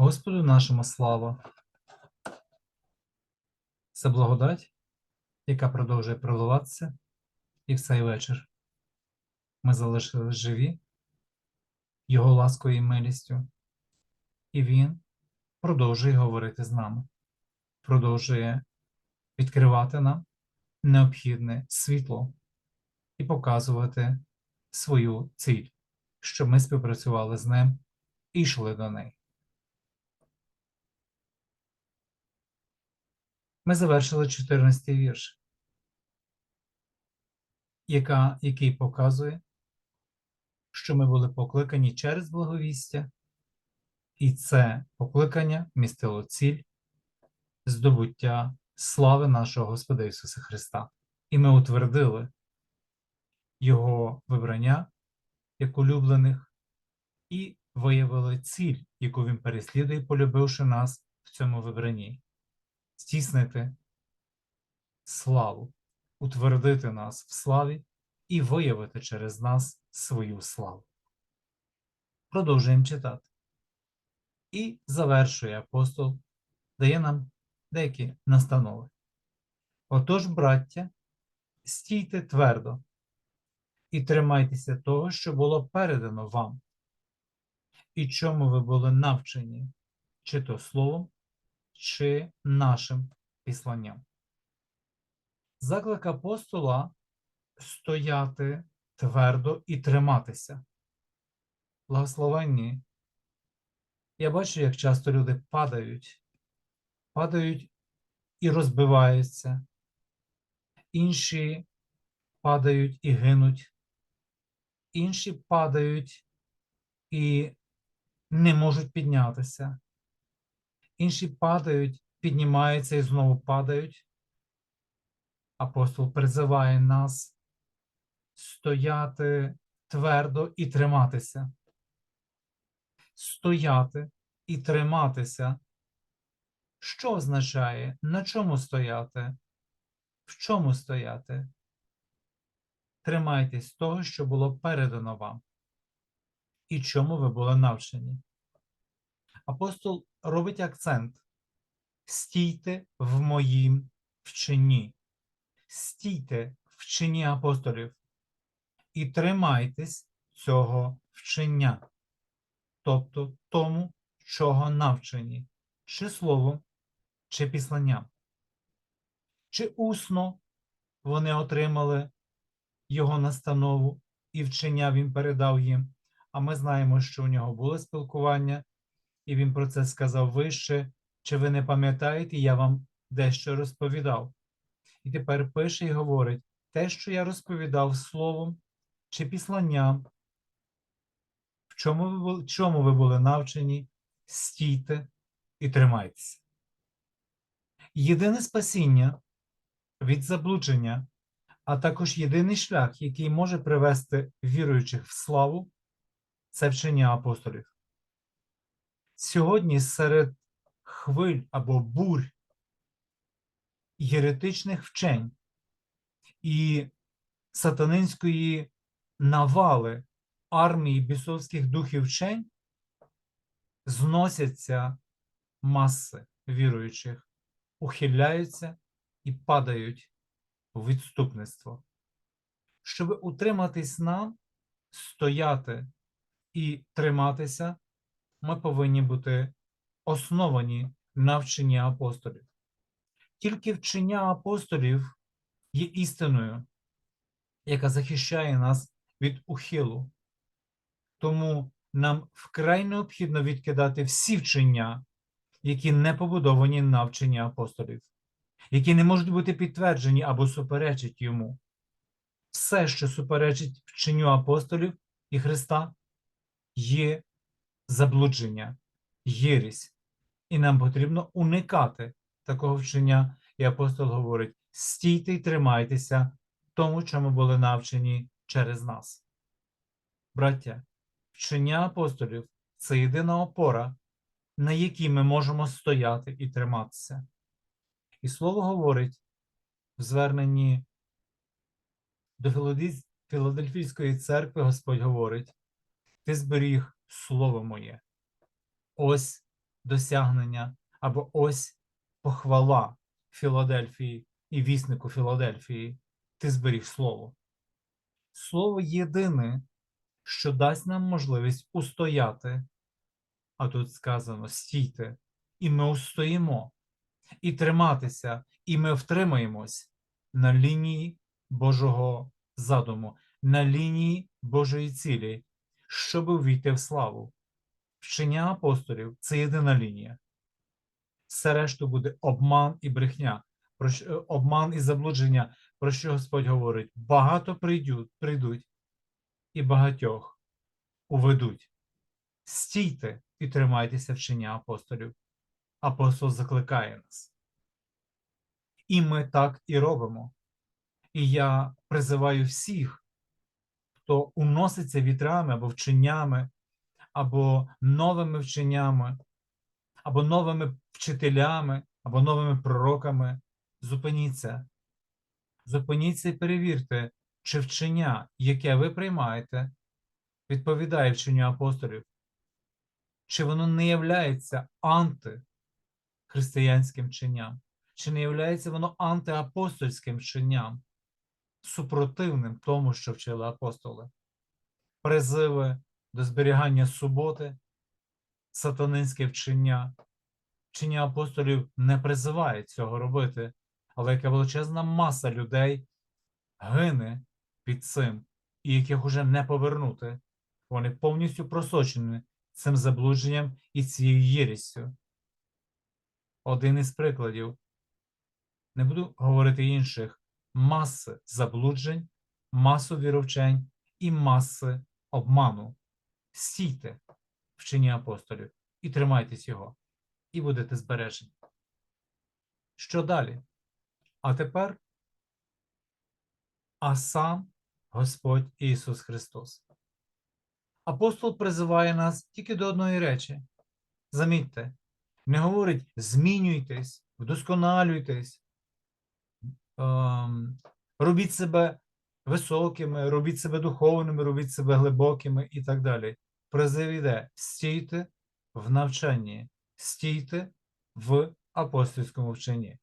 Господу нашому слава. Це благодать, яка продовжує проливатися і в цей вечір. Ми залишились живі Його ласкою і милістю, і Він продовжує говорити з нами, продовжує відкривати нам необхідне світло і показувати свою ціль, щоб ми співпрацювали з ним і йшли до неї. Ми завершили 14 вірш, яка, який показує, що ми були покликані через благовістя, і це покликання містило ціль здобуття слави нашого Господа Ісуса Христа. І ми утвердили Його вибрання як улюблених і виявили ціль, яку Він переслідує, полюбивши нас в цьому вибранні здійснити славу, утвердити нас в славі і виявити через нас свою славу. Продовжуємо читати. І завершує апостол, дає нам деякі настанови. Отож, браття, стійте твердо і тримайтеся того, що було передано вам, і чому ви були навчені, чи то словом, чи нашим післанням. Заклик апостола стояти твердо і триматися. Благословенні. Я бачу, як часто люди падають, падають і розбиваються, інші падають і гинуть, інші падають і не можуть піднятися інші падають, піднімаються і знову падають. Апостол призиває нас стояти твердо і триматися. Стояти і триматися. Що означає? На чому стояти? В чому стояти? Тримайтесь того, що було передано вам, і чому ви були навчені. Апостол робить акцент: стійте в моїм вченні, стійте в вченні апостолів і тримайтесь цього вчення, тобто тому, чого навчені, чи словом, чи післанням. Чи усно вони отримали його настанову і вчення він передав їм, а ми знаємо, що у нього було спілкування і він про це сказав вище. Чи ви не пам'ятаєте, я вам дещо розповідав? І тепер пише і говорить: те, що я розповідав словом чи післанням, в чому ви були, чому ви були навчені, стійте і тримайтеся. Єдине спасіння від заблудження, а також єдиний шлях, який може привести віруючих в славу, це вчення апостолів. Сьогодні серед хвиль або бурь єретичних вчень і сатанинської навали армії бісовських духів вчень зносяться маси віруючих, ухиляються і падають у відступництво. Щоб утриматись нам, стояти і триматися ми повинні бути основані на вченні апостолів. Тільки вчення апостолів є істиною, яка захищає нас від ухилу. Тому нам вкрай необхідно відкидати всі вчення, які не побудовані на вченні апостолів, які не можуть бути підтверджені або суперечать йому. Все, що суперечить вченню апостолів і Христа, є заблудження, єрість. І нам потрібно уникати такого вчення. І апостол говорить: стійте й тримайтеся тому, чому були навчені через нас. Браття, вчення апостолів це єдина опора, на якій ми можемо стояти і триматися. І слово говорить в зверненні до Філадельфійської церкви Господь говорить: Ти зберіг слово моє. Ось досягнення, або ось похвала Філадельфії і віснику Філадельфії. Ти зберіг слово. Слово єдине, що дасть нам можливість устояти. А тут сказано стійте, і ми устоїмо, і триматися, і ми втримаємось на лінії Божого задуму, на лінії Божої цілі, щоб увійти в славу. Вчення апостолів це єдина лінія. Все решту буде обман і брехня, е, обман і заблудження, про що Господь говорить: багато прийдуть, прийдуть і багатьох уведуть. Стійте і тримайтеся вчення апостолів. Апостол закликає нас. І ми так і робимо. І я призиваю всіх, хто уноситься вітрами або вченнями, або новими вченнями, або новими вчителями, або новими пророками. Зупиніться. Зупиніться і перевірте, чи вчення, яке ви приймаєте, відповідає вченню апостолів, чи воно не являється антихристиянським вченням, чи не являється воно антиапостольським вченням, супротивним тому, що вчили апостоли. Призиви до зберігання суботи, сатанинське вчення. Вчення апостолів не призиває цього робити, але яка величезна маса людей гине під цим, і яких уже не повернути. Вони повністю просочені цим заблудженням і цією єрістю. Один із прикладів. Не буду говорити інших маси заблуджень, масу віровчень і маси обману. Стійте в чині апостолів і тримайтесь його, і будете збережені. Що далі? А тепер, а сам Господь Ісус Христос. Апостол призиває нас тільки до одної речі. Замітьте, не говорить змінюйтесь, вдосконалюйтесь, робіть себе високими, робіть себе духовними, робіть себе глибокими і так далі. Призив іде стійте в навчанні, стійте в апостольському вченні.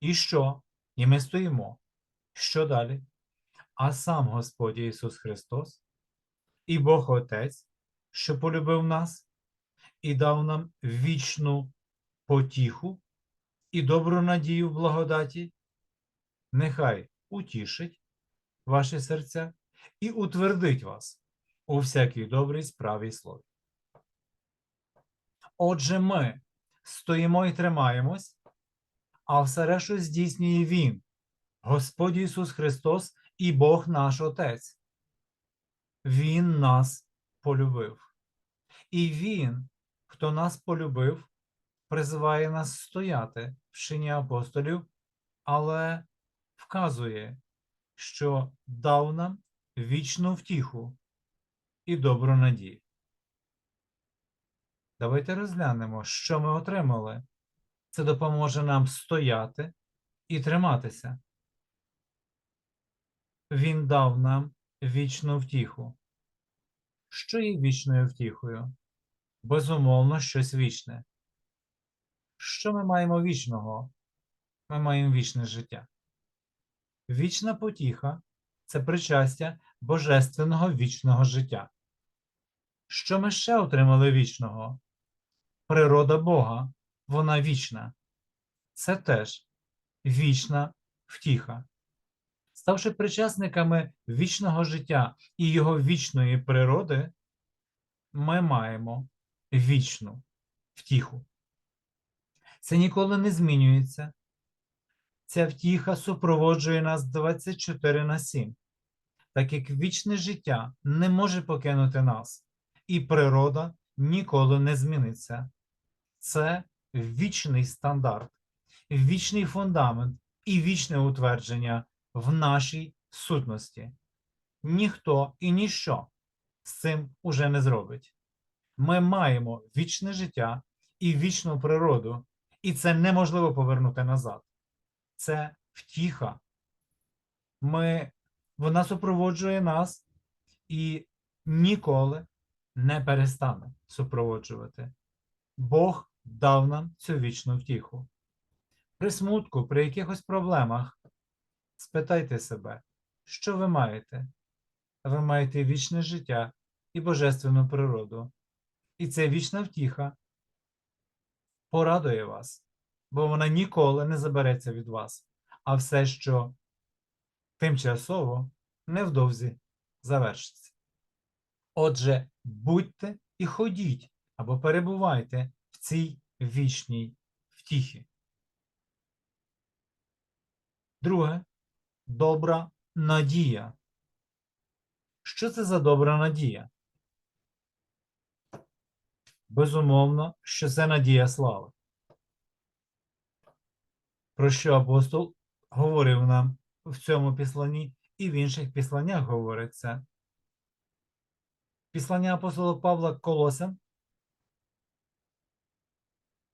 І що? І ми стоїмо. Що далі? А сам Господь Ісус Христос і Бог Отець, що полюбив нас, і дав нам вічну потіху і добру надію в благодаті, нехай утішить ваші серця і утвердить вас у всякій добрій справі й слові. Отже, ми стоїмо і тримаємось, а все решту здійснює Він, Господь Ісус Христос і Бог наш Отець. Він нас полюбив. І Він, хто нас полюбив, призиває нас стояти в шині апостолів, але вказує, що дав нам вічну втіху і добру надію. Давайте розглянемо, що ми отримали. Це допоможе нам стояти і триматися. Він дав нам вічну втіху. Що є вічною втіхою? Безумовно, щось вічне. Що ми маємо вічного? Ми маємо вічне життя. Вічна потіха це причастя божественного вічного життя. Що ми ще отримали вічного? Природа Бога, вона вічна. Це теж вічна втіха. Ставши причасниками вічного життя і його вічної природи, ми маємо вічну втіху. Це ніколи не змінюється. Ця втіха супроводжує нас 24 на 7, так як вічне життя не може покинути нас, і природа ніколи не зміниться. Це вічний стандарт, вічний фундамент і вічне утвердження в нашій сутності. Ніхто і ніщо з цим уже не зробить. Ми маємо вічне життя і вічну природу, і це неможливо повернути назад. Це втіха. Ми, Вона супроводжує нас і ніколи не перестане супроводжувати. Бог дав нам цю вічну втіху. При смутку, при якихось проблемах, спитайте себе, що ви маєте? Ви маєте вічне життя і божественну природу. І ця вічна втіха порадує вас, бо вона ніколи не забереться від вас. А все, що тимчасово, невдовзі завершиться. Отже, будьте і ходіть або перебувайте в цій вічній втіхі. Друге добра надія. Що це за добра надія? Безумовно, що це надія слави. Про що апостол говорив нам в цьому післанні і в інших післаннях говориться. Післання апостола Павла Колосян.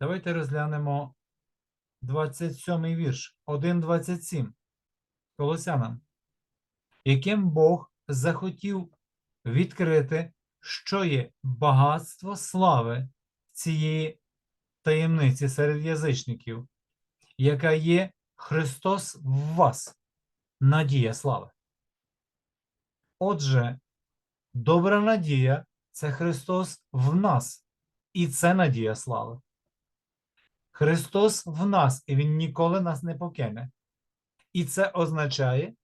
Давайте розглянемо 27 вірш, 1.27 Колосянам, яким Бог захотів відкрити, що є багатство слави цієї таємниці серед язичників, яка є Христос в вас, надія слави. Отже, добра надія це Христос в нас, і це надія слави. Христос в нас, і Він ніколи нас не покине. І це означає,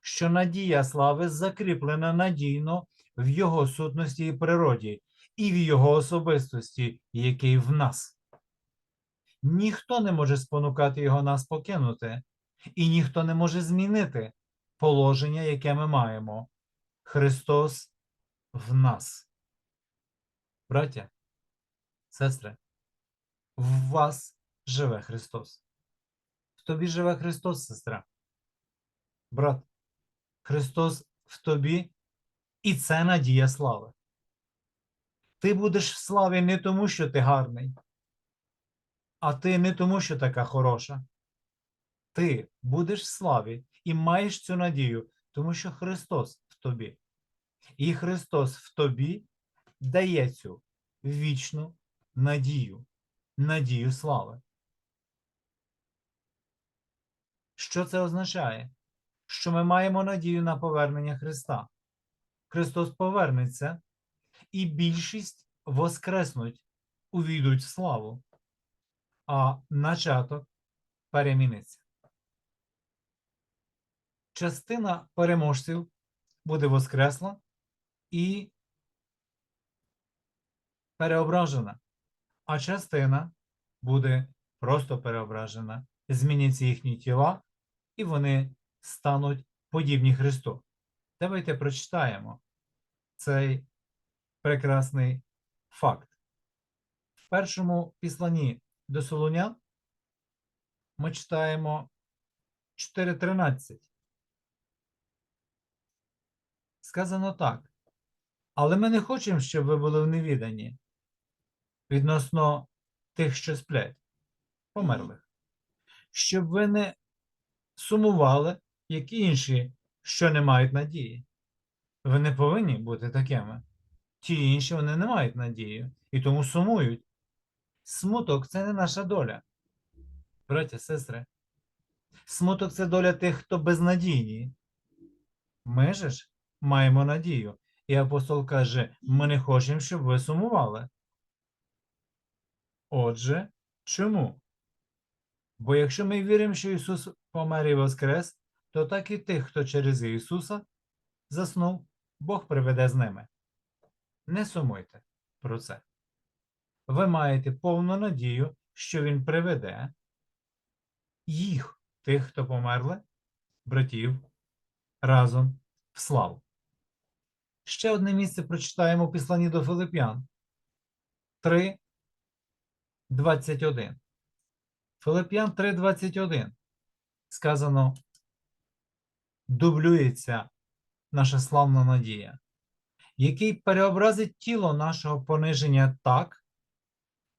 що надія слави закріплена надійно в Його сутності і природі, і в Його особистості, який в нас. Ніхто не може спонукати його нас покинути, і ніхто не може змінити положення, яке ми маємо. Христос в нас. Браття, сестри, в вас живе Христос. В тобі живе Христос, сестра. Брат, Христос в тобі, і це надія слави. Ти будеш в славі не тому, що ти гарний, а ти не тому, що така хороша. Ти будеш в славі і маєш цю надію, тому що Христос в тобі. І Христос в тобі дає цю вічну надію, надію слави. Що це означає? Що ми маємо надію на повернення Христа. Христос повернеться, і більшість воскреснуть, увійдуть в славу, а начаток переміниться. Частина переможців буде воскресла і переображена, а частина буде просто переображена, зміняться їхні тіла, і вони стануть подібні Христу. Давайте прочитаємо цей прекрасний факт. В першому післанні до Солонян ми читаємо 4.13. Сказано так. Але ми не хочемо, щоб ви були в невіданні відносно тих, що сплять, померлих, щоб ви не сумували, як інші, що не мають надії. Ви не повинні бути такими. Ті інші вони не мають надії і тому сумують. Смуток це не наша доля. Браття, сестри. Смуток це доля тих, хто безнадійні. Ми же ж маємо надію. І апостол каже: ми не хочемо, щоб ви сумували. Отже, чому? Бо якщо ми віримо, що Ісус помер і воскрес, то так і тих, хто через Ісуса заснув, Бог приведе з ними. Не сумуйте про це. Ви маєте повну надію, що Він приведе їх, тих, хто померли, братів, разом в славу. Ще одне місце прочитаємо Післанні до Филип'ян 3, 21. Филип'ян 3, 21. Сказано, дублюється наша славна надія, який переобразить тіло нашого пониження так,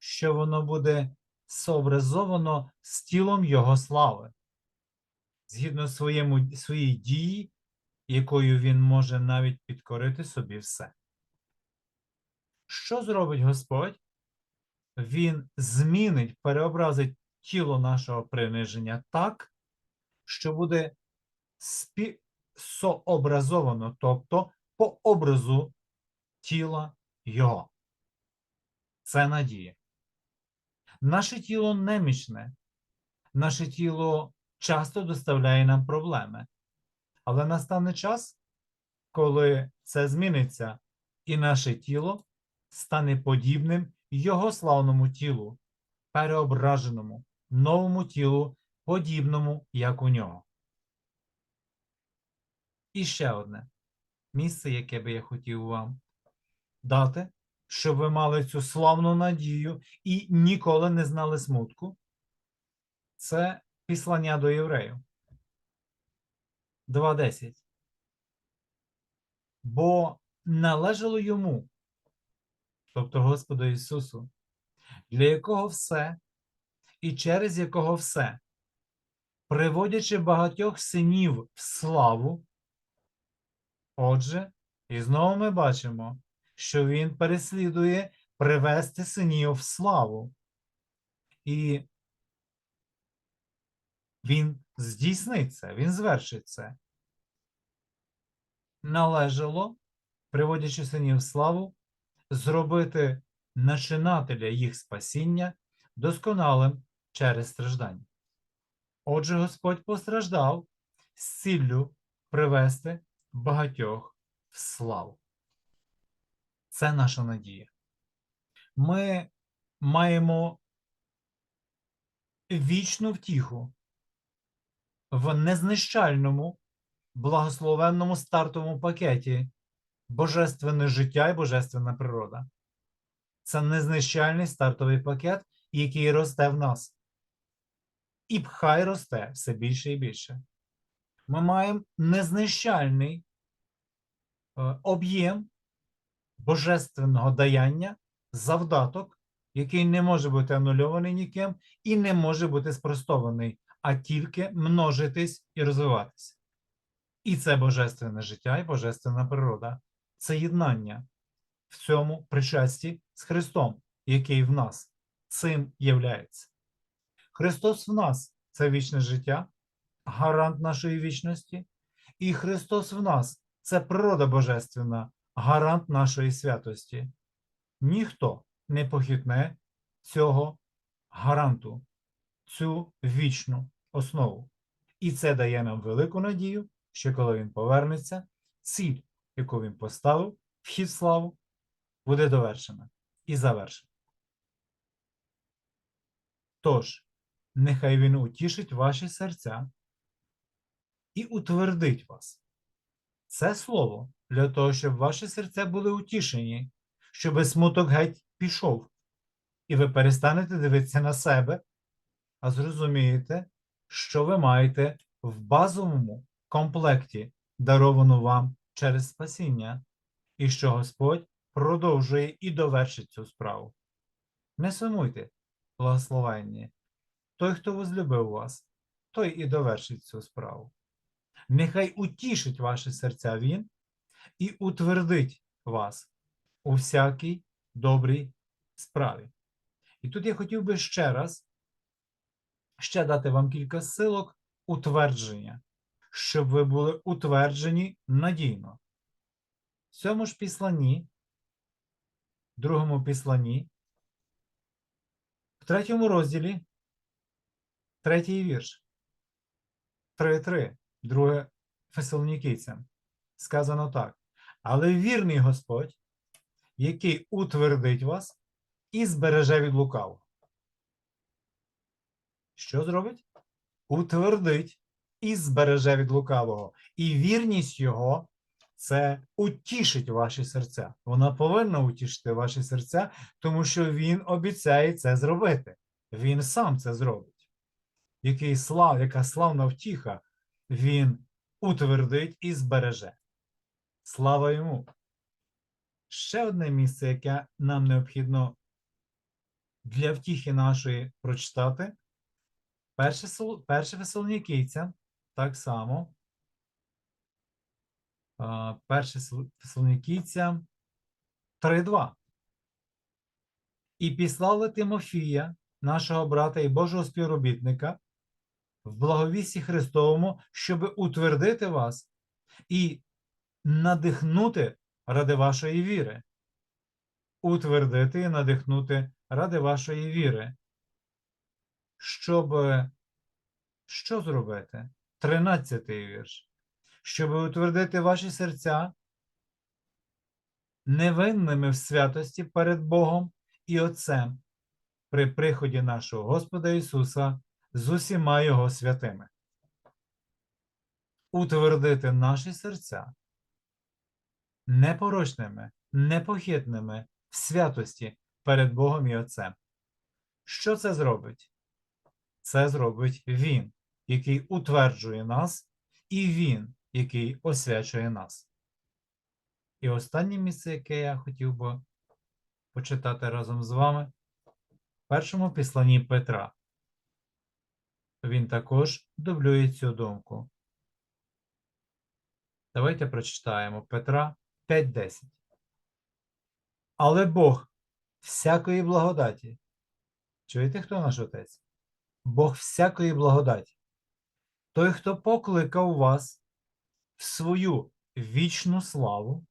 що воно буде сообразовано з тілом Його слави, згідно своєму, своїй дії, якою він може навіть підкорити собі все. Що зробить Господь, Він змінить, переобразить тіло нашого приниження так, що буде спі... сообразовано, тобто по образу тіла Його. Це надія. Наше тіло немічне, наше тіло часто доставляє нам проблеми. Але настане час, коли це зміниться, і наше тіло стане подібним Його славному тілу, переображеному, новому тілу, подібному, як у нього. І ще одне місце, яке би я хотів вам дати, щоб ви мали цю славну надію і ніколи не знали смутку. Це післання до євреїв. 2.10. Бо належало йому, тобто Господу Ісусу, для якого все і через якого все, приводячи багатьох синів в славу. Отже, і знову ми бачимо, що Він переслідує привести синів в славу. І він здійснить це, він звершить це. Належало, приводячи синів в славу, зробити начинателя їх спасіння досконалим через страждання. Отже, Господь постраждав з ціллю привести багатьох в славу. Це наша надія. Ми маємо вічну втіху в незнищальному, благословенному стартовому пакеті Божественне життя і Божественна природа. Це незнищальний стартовий пакет, який росте в нас. І хай росте все більше і більше. Ми маємо незнищальний е, об'єм божественного даяння, завдаток, який не може бути анульований ніким і не може бути спростований, а тільки множитись і розвиватися. І це божественне життя і божественна природа. Це єднання в цьому причасті з Христом, який в нас цим являється. Христос в нас це вічне життя, гарант нашої вічності, і Христос в нас це природа божественна, гарант нашої святості. Ніхто не похитне цього гаранту, цю вічну основу. І це дає нам велику надію, що коли він повернеться, ціль, яку він поставив, вхід славу, буде довершена і завершена. Тож, нехай він утішить ваші серця і утвердить вас. Це слово для того, щоб ваші серця були утішені, щоб смуток геть пішов, і ви перестанете дивитися на себе, а зрозумієте, що ви маєте в базовому комплекті, даровану вам через спасіння, і що Господь продовжує і довершить цю справу. Не сумуйте, благословенні. Той, хто возлюбив вас, той і довершить цю справу. Нехай утішить ваші серця Він і утвердить вас у всякій добрій справі. І тут я хотів би ще раз ще дати вам кілька силок утвердження, щоб ви були утверджені надійно. В цьому ж післанні, другому післанні, в третьому розділі, третій вірш, 3.3, друге Фесалонікійцям, сказано так. Але вірний Господь, який утвердить вас і збереже від лукавого. Що зробить? Утвердить і збереже від лукавого. І вірність його це утішить ваші серця. Вона повинна утішити ваші серця, тому що він обіцяє це зробити. Він сам це зробить. Який слав, яка славна втіха, він утвердить і збереже. Слава йому! Ще одне місце, яке нам необхідно для втіхи нашої прочитати. Перше, перше Фесалонікійця, так само. Перше Сел- Фесалонікійця 3.2. і післали Тимофія, нашого брата і Божого співробітника, в благовісті Христовому, щоб утвердити вас і надихнути ради вашої віри. Утвердити і надихнути ради вашої віри. Щоб е, що зробити? Тринадцятий вірш. Щоб утвердити ваші серця невинними в святості перед Богом і Отцем при приході нашого Господа Ісуса з усіма Його святими. Утвердити наші серця непорочними, непохитними в святості перед Богом і Отцем. Що це зробить? Це зробить Він, який утверджує нас, і Він, який освячує нас. І останнє місце, яке я хотів би почитати разом з вами, в першому післанні Петра. Він також дублює цю думку. Давайте прочитаємо Петра 5.10. Але Бог всякої благодаті. Чуєте, хто наш отець? Бог всякої благодаті. Той, хто покликав вас в свою вічну славу.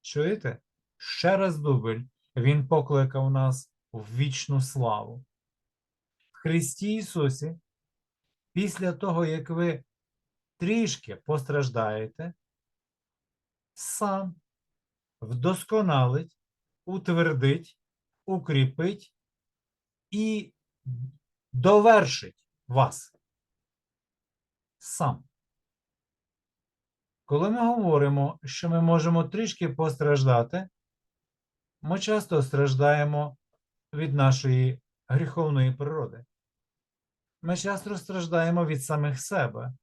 Чуєте? Ще раз дубль. Він покликав нас в вічну славу. В Христі Ісусі, після того, як ви трішки постраждаєте, сам вдосконалить, утвердить, укріпить і довершить вас сам. Коли ми говоримо, що ми можемо трішки постраждати, ми часто страждаємо від нашої гріховної природи. Ми часто страждаємо від самих себе.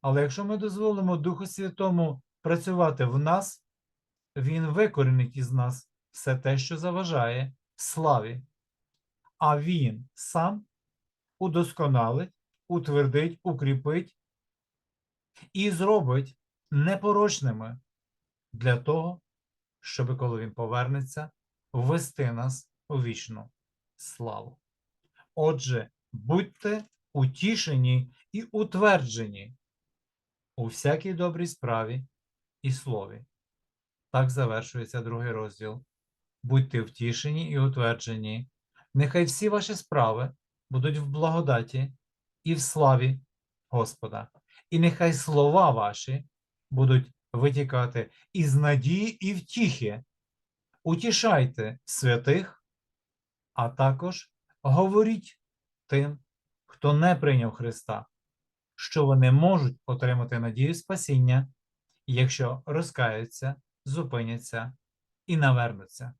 Але якщо ми дозволимо Духу Святому працювати в нас, Він викорінить із нас все те, що заважає славі. А Він сам удосконалить, утвердить, укріпить і зробить непорочними для того, щоб коли він повернеться, ввести нас у вічну славу. Отже, будьте утішені і утверджені у всякій добрій справі і слові. Так завершується другий розділ. Будьте втішені і утверджені. Нехай всі ваші справи будуть в благодаті і в славі Господа. І нехай слова ваші будуть витікати із надії і втіхи. Утішайте святих, а також говоріть тим, хто не прийняв Христа, що вони можуть отримати надію спасіння, якщо розкаються, зупиняться і навернуться.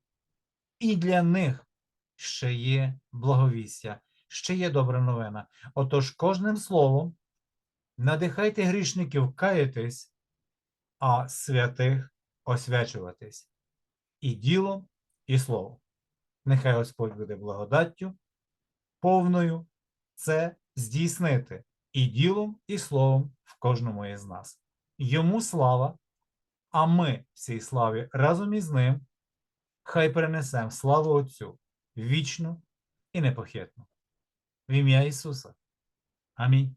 І для них ще є благовістя, ще є добра новина. Отож, кожним словом надихайте грішників каятись, а святих освячуватись і ділом, і словом. Нехай Господь буде благодаттю, повною це здійснити і ділом, і словом в кожному із нас. Йому слава, а ми всій славі разом із ним хай перенесемо славу Отцю вічну і непохитну. В ім'я Ісуса. Амінь.